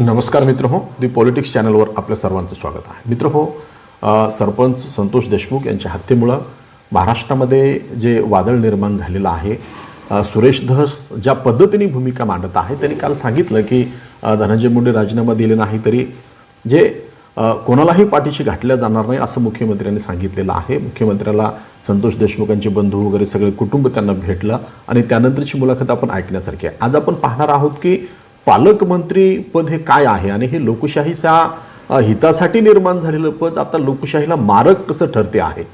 नमस्कार मित्र हो दी पॉलिटिक्स चॅनलवर आपल्या सर्वांचं स्वागत आहे. मित्र हो सरपंच संतोष देशमुख यांच्या हत्येमुळं महाराष्ट्रामध्ये जे वादळ निर्माण झालेलं आहे सुरेश धस ज्या पद्धतीने भूमिका मांडत आहे त्यांनी काल सांगितलं की धनंजय मुंडे राजीनामा दिले नाही तरी जे कोणालाही पाठीशी घातल्या जाणार नाही असं मुख्यमंत्र्यांनी सांगितलेलं आहे. मुख्यमंत्र्याला संतोष देशमुखांचे बंधू वगैरे सगळे कुटुंब त्यांना भेटलं आणि त्यानंतरची मुलाखत आपण ऐकण्यासारखी आहे. आज आपण पाहणार आहोत की पालकमंत्री पद हे काय आहे? आणि हे लोकशाहीच्या हितासाठी निर्माण झालेलं पद आता लोकशाहीला मारक कसं ठरते आहे?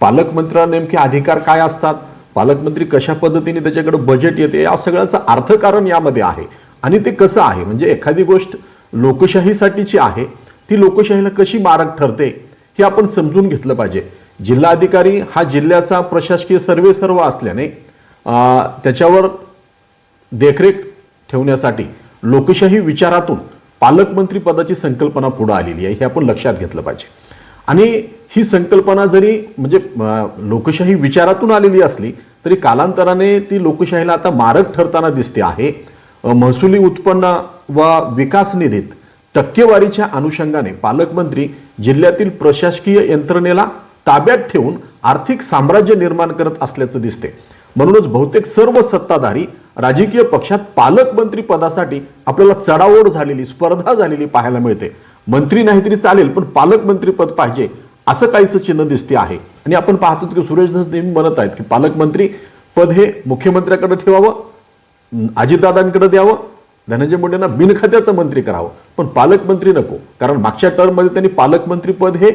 पालकमंत्र्याला नेमके अधिकार काय असतात? पालकमंत्री कशा पद्धतीने त्याच्याकडे बजेट येते? या सगळ्याचं अर्थकारण यामध्ये आहे. आणि ते कसं आहे? म्हणजे एखादी गोष्ट लोकशाहीसाठीची आहे ती लोकशाहीला कशी मारक ठरते हे आपण समजून घेतलं पाहिजे. जिल्हाधिकारी हा जिल्ह्याचा प्रशासकीय सर्वे सर्व असल्याने त्याच्यावर देखरेख ठेवण्यासाठी लोकशाही विचारातून पालकमंत्री पदाची संकल्पना पुढे आलेली आहे हे आपण लक्षात घेतलं पाहिजे. आणि ही संकल्पना जरी म्हणजे लोकशाही विचारातून आलेली असली तरी कालांतराने ती लोकशाहीला आता मारक ठरताना दिसते आहे. महसुली उत्पन्न व विकास निधीत टक्केवारीच्या अनुषंगाने पालकमंत्री जिल्ह्यातील प्रशासकीय यंत्रणेला ताब्यात ठेवून आर्थिक साम्राज्य निर्माण करत असल्याचं दिसते. म्हणूनच बहुतेक सर्व सत्ताधारी राजकीय पक्षात पालकमंत्री पदासाठी आपल्याला चढाओढ झालेली स्पर्धा झालेली पाहायला मिळते. मंत्री नाही तरी चालेल पण पालकमंत्री पद पाहिजे असं काहीसं चिन्ह दिसते आहे. आणि आपण पाहतो की सुरेश धस नेहमी म्हणत आहेत की पालकमंत्री पद हे मुख्यमंत्र्याकडे ठेवावं अजितदादांकडे द्यावं धनंजय मुंडेंना बिनखात्याचं मंत्री करावं. पण पालकमंत्री नको कारण मागच्या टर्ममध्ये त्यांनी पालकमंत्री पद हे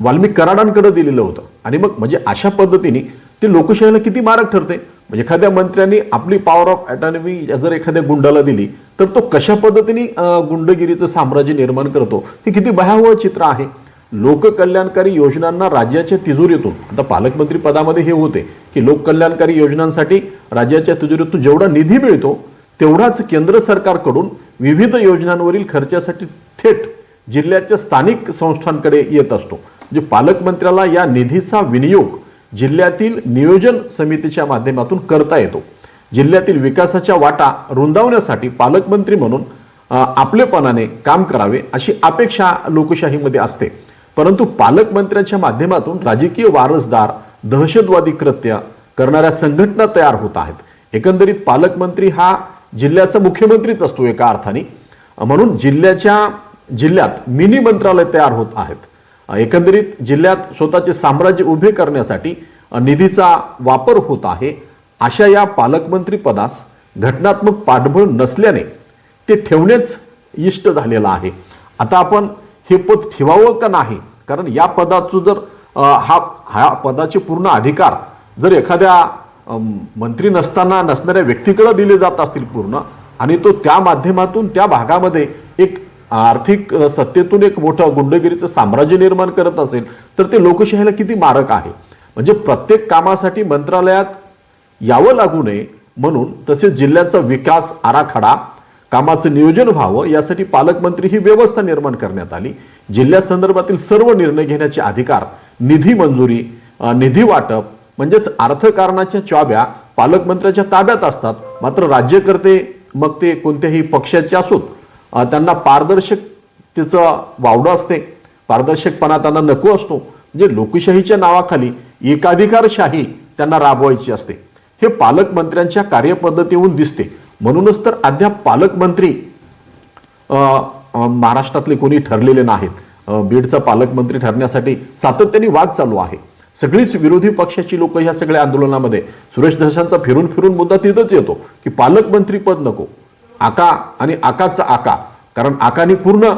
वाल्मिक कराडांकडे दिलेलं होतं. आणि मग म्हणजे अशा पद्धतीने ते लोकशाहीला किती मारक ठरते? म्हणजे एखाद्या मंत्र्यांनी आपली पॉवर ऑफ अटॉनॉमी जर एखाद्या गुंडाला दिली तर तो कशा पद्धतीने गुंडगिरीचं साम्राज्य निर्माण करतो? हे किती भयावह चित्र आहे. लोककल्याणकारी योजनांना राज्याच्या तिजोरीतून आता पालकमंत्री पदामध्ये हे होते की लोककल्याणकारी योजनांसाठी राज्याच्या तिजोरीतून जेवढा निधी मिळतो तेवढाच केंद्र सरकारकडून विविध योजनांवरील खर्चासाठी थेट जिल्ह्याच्या स्थानिक संस्थांकडे येत असतो. म्हणजे पालकमंत्र्याला या निधीचा विनियोग जिल्ह्यातील नियोजन समितीच्या माध्यमातून करता येतो. जिल्ह्यातील विकासाच्या वाटा रुंदावण्यासाठी पालकमंत्री म्हणून आपलेपणाने काम करावे अशी अपेक्षा लोकशाहीमध्ये असते. परंतु पालकमंत्र्यांच्या माध्यमातून राजकीय वारसदार दहशतवादी कृत्य करणाऱ्या संघटना तयार होत आहेत. एकंदरीत पालकमंत्री हा जिल्ह्याचा मुख्यमंत्रीच असतो एका अर्थाने. म्हणून जिल्ह्याच्या जिल्ह्यात मिनी मंत्रालय तयार होत आहेत. एकंदरीत जिल्ह्यात स्वतःचे साम्राज्य उभे करण्यासाठी निधीचा वापर होत आहे. अशा या पालकमंत्री पदास घटनात्मक पाठबळ नसल्याने ते ठेवणेच इष्ट झालेलं आहे. आता आपण हे पद ठेवावं का नाही? कारण या पदाचं जर हा हा पदाचे पूर्ण अधिकार जर एखाद्या मंत्री नसताना नसणाऱ्या व्यक्तीकडे दिले जात असतील पूर्ण आणि तो त्या माध्यमातून त्या भागामध्ये एक आर्थिक सत्तेतून एक मोठं गुंडगिरीचं साम्राज्य निर्माण करत असेल तर ते लोकशाहीला किती मारक आहे? म्हणजे प्रत्येक कामासाठी मंत्रालयात यावं लागू नये म्हणून तसेच जिल्ह्याचा विकास आराखडा कामाचं नियोजन व्हावं यासाठी पालकमंत्री ही व्यवस्था निर्माण करण्यात आली. जिल्ह्यासंदर्भातील सर्व निर्णय घेण्याचे अधिकार निधी मंजुरी निधी वाटप म्हणजेच अर्थकारणाच्या चाव्या पालकमंत्र्याच्या ताब्यात असतात. मात्र राज्यकर्ते मग ते कोणत्याही पक्षाचे असोत त्यांना पारदर्शकतेचं वावडं असते. पारदर्शकपणा त्यांना नको असतो. म्हणजे लोकशाहीच्या नावाखाली एकाधिकारशाही त्यांना राबवायची असते. हे पालकमंत्र्यांच्या कार्यपद्धतीहून दिसते. म्हणूनच तर अद्याप पालकमंत्री महाराष्ट्रातले कोणी ठरलेले नाहीत. बीडचा पालकमंत्री ठरण्यासाठी सातत्याने वाद चालू आहे. सगळीच विरोधी पक्षाची लोक ह्या सगळ्या आंदोलनामध्ये. सुरेश धसांचा फिरून फिरून मुद्दा तिथंच येतो की पालकमंत्री पद नको. आका आणि आकाचा आका. कारण आकानी पूर्ण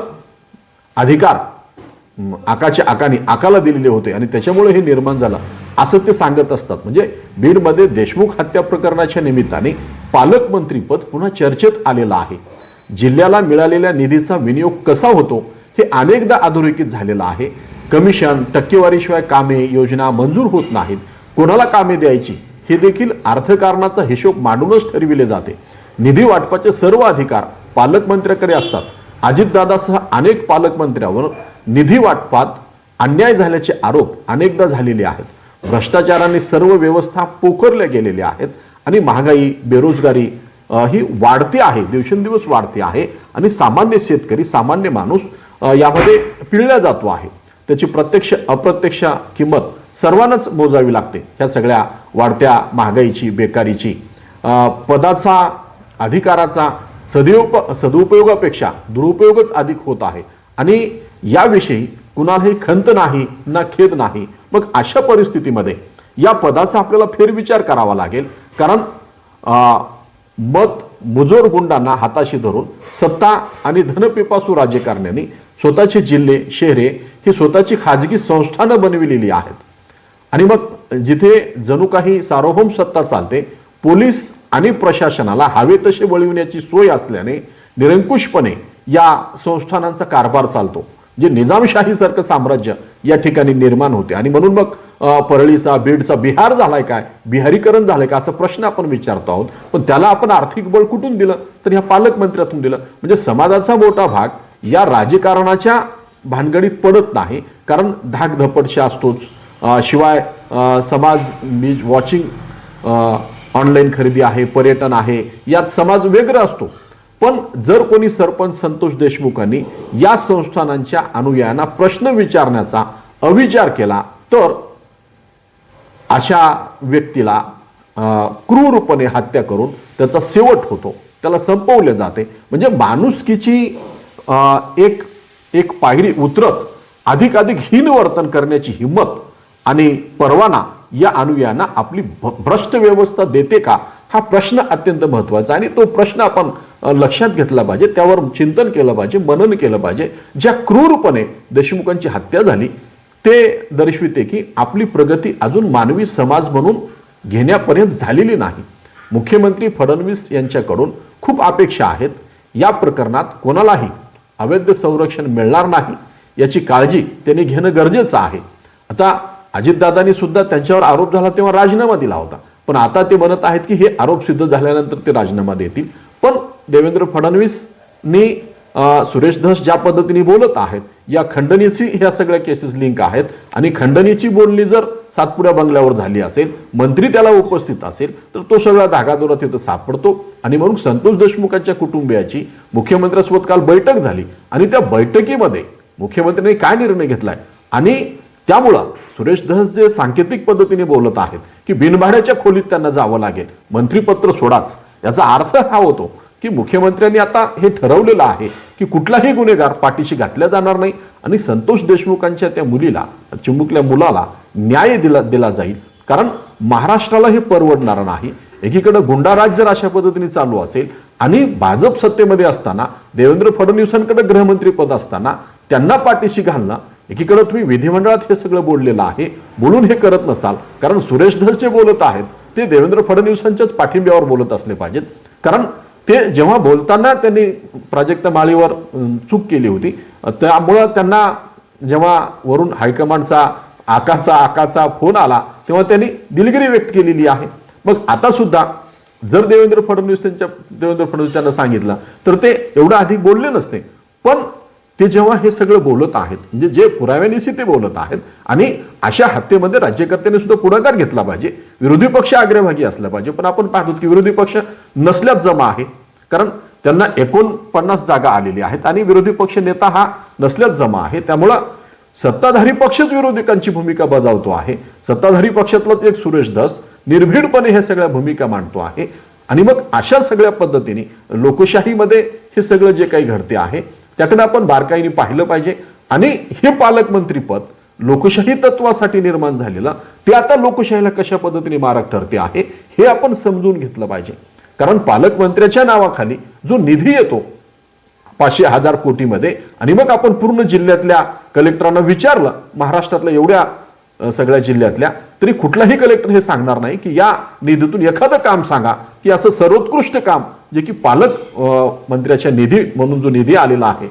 अधिकार आकाच्या आकानी आकाला दिलेले होते आणि त्याच्यामुळे हे निर्माण झालं. असं ते सांगत असतात. म्हणजे बीडमध्ये देशमुख हत्या प्रकरणाच्या निमित्ताने पालकमंत्रीपद पुन्हा चर्चेत आलेलं आहे. जिल्ह्याला मिळालेल्या निधीचा विनियोग कसा होतो हे अनेकदा अधोरेखित झालेलं आहे. कमिशन टक्केवारीशिवाय कामे योजना मंजूर होत नाहीत. कोणाला कामे द्यायची हे देखील अर्थकारणाचा हिशोब मांडूनच ठरविले जाते. निधी वाटपाचे सर्व अधिकार पालकमंत्र्याकडे असतात. अजितदादासह अनेक पालकमंत्र्यावर निधी वाटपात अन्याय झाल्याचे आरोप अनेकदा झालेले आहेत. भ्रष्टाचाराने सर्व व्यवस्था पोखरल्या गेलेल्या आहेत आणि महागाई बेरोजगारी ही वाढती आहे दिवसेंदिवस वाढती आहे आणि सामान्य शेतकरी सामान्य माणूस यामध्ये पिळला जातो आहे. त्याची प्रत्यक्ष अप्रत्यक्ष किंमत सर्वांनाच मोजावी लागते. ह्या सगळ्या वाढत्या महागाईची बेकारीची पदाचा अधिकाराचा सदुप सदुपयोगापेक्षा दुरुपयोगच अधिक होत आहे. आणि याविषयी कुणालाही खंत नाही ना खेद नाही. मग अशा परिस्थितीमध्ये या पदाचा आपल्याला फेरविचार करावा लागेल. कारण मत मुजोर गुंडांना हाताशी धरून सत्ता आणि धनपिपासू राजकारण्यांनी स्वतःचे जिल्हे शहरे ही स्वतःची खाजगी संस्थानं बनविलेली आहेत. आणि मग जिथे जणू काही सार्वभौम सत्ता चालते पोलीस आणि प्रशासनाला हवे तसे वळविण्याची सोय असल्याने निरंकुशपणे या संस्थानांचा कारभार चालतो जे निजामशाहीसारखं साम्राज्य या ठिकाणी निर्माण होते. आणि म्हणून मग परळीचा बीडचा बिहार झालाय काय? बिहारीकरण झालंय का असा प्रश्न आपण विचारतो आहोत. पण त्याला आपण आर्थिक बळ कुठून दिलं? तर ह्या पालकमंत्र्यातून दिलं. म्हणजे समाजाचा मोठा भाग या राजकारणाच्या भानगडीत पडत नाही. कारण धाकधपटशा असतोच. शिवाय समाज मीज वॉचिंग ऑनलाईन खरेदी आहे पर्यटन आहे यात समाज वेगळा असतो. पण जर कोणी सरपंच संतोष देशमुखांनी या संस्थानांच्या अनुयायांना प्रश्न विचारण्याचा अविचार केला तर अशा व्यक्तीला क्रूरपणे हत्या करून त्याचा शेवट होतो. त्याला संपवले जाते. म्हणजे माणुसकीची एक एक पायरी उतरत अधिकाधिक हीन वर्तन करण्याची हिंमत आणि परवाना या अनुयायांना आपली भ- भ्रष्ट व्यवस्था देते का? हा प्रश्न अत्यंत महत्त्वाचा आणि तो प्रश्न आपण लक्षात घेतला पाहिजे त्यावर चिंतन केलं पाहिजे मनन केलं पाहिजे. ज्या क्रूरपणे देशमुखांची हत्या झाली ते दर्शविते की आपली प्रगती अजून मानवी समाज म्हणून घेण्यापर्यंत झालेली नाही. मुख्यमंत्री फडणवीस यांच्याकडून खूप अपेक्षा आहेत. या प्रकरणात कोणालाही अवैध संरक्षण मिळणार नाही याची काळजी त्यांनी घेणं गरजेचं आहे. आता अजितदादांनी सुद्धा त्यांच्यावर आरोप झाला तेव्हा राजीनामा दिला होता. पण आता ते म्हणत आहेत की हे आरोप सिद्ध झाल्यानंतर ते राजीनामा देतील. पण देवेंद्र फडणवीसनी सुरेश धस ज्या पद्धतीने बोलत आहेत या खंडणीची ह्या सगळ्या केसेस लिंक आहेत. आणि खंडणीची बोलणी जर सातपुड्या बंगल्यावर झाली असेल मंत्री त्याला उपस्थित असेल तर तो सगळा धागादोरा तिथं सापडतो. आणि म्हणून संतोष देशमुखांच्या कुटुंबियाची मुख्यमंत्र्यांसोबत काल बैठक झाली. आणि त्या बैठकीमध्ये मुख्यमंत्र्यांनी काय निर्णय घेतलाय? आणि त्यामुळं सुरेश धस जे सांकेतिक पद्धतीने बोलत आहेत की बिनभाड्याच्या खोलीत त्यांना जावं लागेल मंत्रीपत्र सोडाच याचा अर्थ हा होतो की मुख्यमंत्र्यांनी आता हे ठरवलेलं आहे की कुठलाही गुन्हेगार पाठीशी घातला जाणार नाही आणि संतोष देशमुखांच्या त्या मुलीला चिमुकल्या मुलाला न्याय दिला दिला जाईल. कारण महाराष्ट्राला हे परवडणार नाही. एकीकडे गुंडाराज जर अशा पद्धतीने चालू असेल आणि भाजप सत्तेमध्ये असताना देवेंद्र फडणवीसांकडे गृहमंत्री पद असताना त्यांना पाठीशी घालणं एकीकडे तुम्ही विधिमंडळात हे सगळं बोललेलं आहे बोलून हे करत नसाल. कारण सुरेश धस जे बोलत आहेत ते देवेंद्र फडणवीसांच्याच पाठिंब्यावर बोलत असले पाहिजेत. कारण ते जेव्हा बोलताना त्यांनी प्राजक्ता माळीवर चूक केली होती. त्यामुळं त्यांना जेव्हा वरून हायकमांडचा आकाचा आकाचा फोन आला तेव्हा त्यांनी दिलगिरी व्यक्त केलेली आहे. मग आता सुद्धा जर देवेंद्र फडणवीस त्यांच्या देवेंद्र फडणवीस त्यांना सांगितलं तर ते एवढं अधिक बोलले नसते. पण ते जेव्हा हे सगळं बोलत आहेत म्हणजे जे पुराव्यानिशी ते बोलत आहेत आणि अशा हत्येमध्ये राज्यकर्त्यांनी सुद्धा पुढाकार घेतला पाहिजे. विरोधी पक्ष आग्रभागी असला पाहिजे. पण आपण पाहतो की विरोधी पक्ष नसल्यात जमा आहे. कारण त्यांना एकोणपन्नास जागा आलेली आहेत आणि विरोधी पक्ष नेता हा नसल्यात जमा आहे. त्यामुळं सत्ताधारी पक्षच विरोधकांची भूमिका बजावतो आहे. सत्ताधारी पक्षातलाच एक सुरेश धस निर्भीडपणे हे सगळ्या भूमिका मांडतो आहे. आणि मग अशा सगळ्या पद्धतीने लोकशाहीमध्ये हे सगळं जे काही घडते आहे त्याकडे आपण बारकाईने पाहिलं पाहिजे. आणि हे पालकमंत्रीपद लोकशाही तत्वासाठी निर्माण झालेलं ते आता लोकशाहीला कशा पद्धतीने मारक ठरते आहे हे आपण समजून घेतलं पाहिजे. कारण पालकमंत्र्याच्या नावाखाली जो निधी येतो पाचशे हजार कोटीमध्ये आणि मग आपण पूर्ण जिल्ह्यातल्या कलेक्टरांना विचारलं महाराष्ट्रातल्या एवढ्या सगळ्या जिल्ह्यातल्या तरी कुठलाही कलेक्टर हे सांगणार नाही की या निधीतून एखादं काम सांगा की असं सर्वोत्कृष्ट काम जे की पालक मंत्र्याच्या निधी म्हणून जो निधी आलेला आहे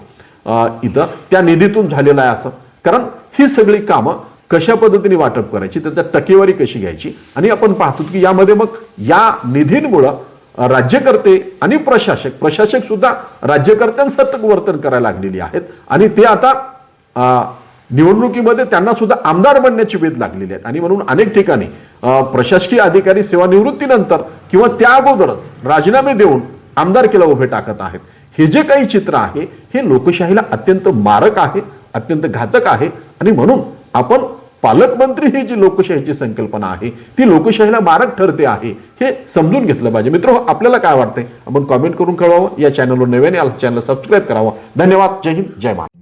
इथं त्या निधीतून झालेलं आहे असं. कारण ही सगळी कामं कशा पद्धतीने वाटप करायची तर त्या टक्केवारी कशी घ्यायची? आणि आपण पाहतो की यामध्ये मग या निधींमुळं राज्यकर्ते आणि प्रशासक प्रशासक सुद्धा राज्यकर्त्यांसारखं वर्तन करायला लागलेली आहेत. आणि ते आता निवडणुकीमध्ये त्यांना सुद्धा आमदार बनण्याची वेध लागलेली आहे. आणि म्हणून अनेक ठिकाणी प्रशासकीय अधिकारी सेवानिवृत्तीनंतर किंवा त्या अगोदरच राजीनामे देऊन आमदारकीला उभे टाकत आहेत. हे जे काही चित्र आहे हे लोकशाहीला अत्यंत मारक आहे अत्यंत घातक आहे. आणि म्हणून आपण पालकमंत्री ही जी लोकशाहीची संकल्पना आहे ती लोकशाहीला मारक ठरते आहे हे समजून घेतलं पाहिजे. मित्र आपल्याला काय वाटतंय? आपण कॉमेंट करून कळवावं. या चॅनलवर नव्याने आला चॅनल सबस्क्राईब करावं. धन्यवाद. जय हिंद. जय महाराज